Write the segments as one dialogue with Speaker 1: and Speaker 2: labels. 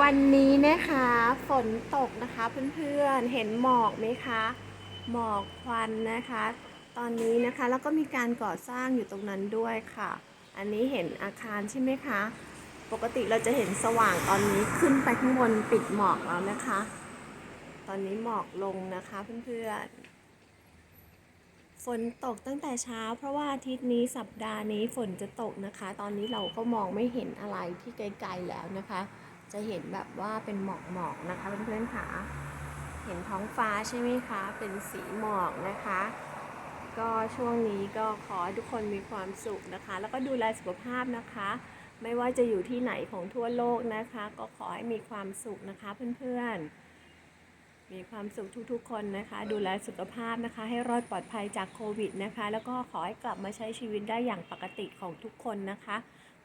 Speaker 1: วันนี้นะคะฝนตกนะคะเพื่อนๆเห็นหมอกไหมคะ หมอกควันนะคะ ตอนนี้นะคะแล้วก็มีการก่อสร้างอยู่ตรงนั้นด้วยค่ะ อันนี้เห็นอาคารใช่ไหมคะ ปกติเราจะเห็นสว่างตอนนี้ขึ้นไปข้างบนปิดหมอกแล้วนะคะ ตอนนี้หมอกลงนะคะเพื่อนๆฝนตกตั้งแต่เช้า เพราะว่าอาทิตย์นี้สัปดาห์นี้ฝนจะตกนะคะ ตอนนี้เราก็มองไม่เห็นอะไรที่ไกลๆแล้วนะคะ จะเห็นแบบว่าเป็นหมอกหมอกๆนะคะเพื่อนๆค่ะ เห็นท้องฟ้าใช่ไหมคะ เป็นสีหมอกนะคะ ก็ช่วงนี้ก็ขอให้ทุกคนมีความสุขนะคะ แล้วก็ดูแลสุขภาพนะคะ ไม่ว่าจะอยู่ที่ไหนของทั่วโลกนะคะ ก็ขอให้มีความสุขนะคะเพื่อนๆมีความสุขทุกๆ คนนะคะ ดูแลสุขภาพนะคะ ให้รอดปลอดภัยจากโควิดนะคะ แล้วก็ขอให้กลับมาใช้ชีวิตได้อย่างปกติของทุกคนนะคะ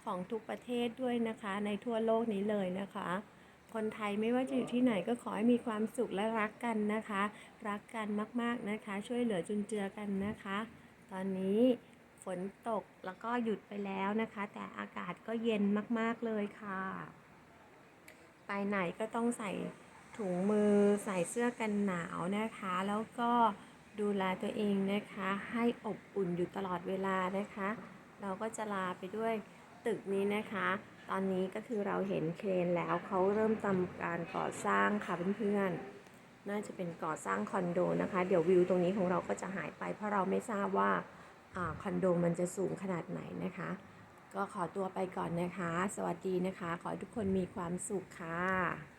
Speaker 1: ของทุกประเทศด้วยนะคะ ในทั่วโลกนี้เลยนะคะ คนไทยไม่ว่าจะอยู่ที่ไหนก็ขอให้มีความสุขและรักกันนะคะ รักกันมากๆนะคะ ช่วยเหลือจุนเจือกันนะคะ ตอนนี้ฝนตกแล้วก็หยุดไปแล้วนะคะ แต่อากาศก็เย็นมากๆเลยค่ะ ไปไหนก็ต้องใส่ถุงมือใส่เสื้อกันหนาวนะคะ แล้วก็ดูแลตัวเองนะคะ ให้อบอุ่นอยู่ตลอดเวลานะคะ เราก็จะลาไปด้วย ตึกนี้นะคะ ตอนนี้ก็คือเราเห็นเครนแล้วเขาเริ่มทำการก่อสร้างค่ะเพื่อนๆ น่าจะเป็นก่อสร้างคอนโดนะคะ เดี๋ยววิวตรงนี้ของเราก็จะหายไป เพราะเราไม่ทราบว่าอคอนโดมันจะสูงขนาดไหนนะคะ ก็ขอตัวไปก่อนนะคะ สวัสดีนะคะ ขอให้ทุกคนมีความสุขค่ะ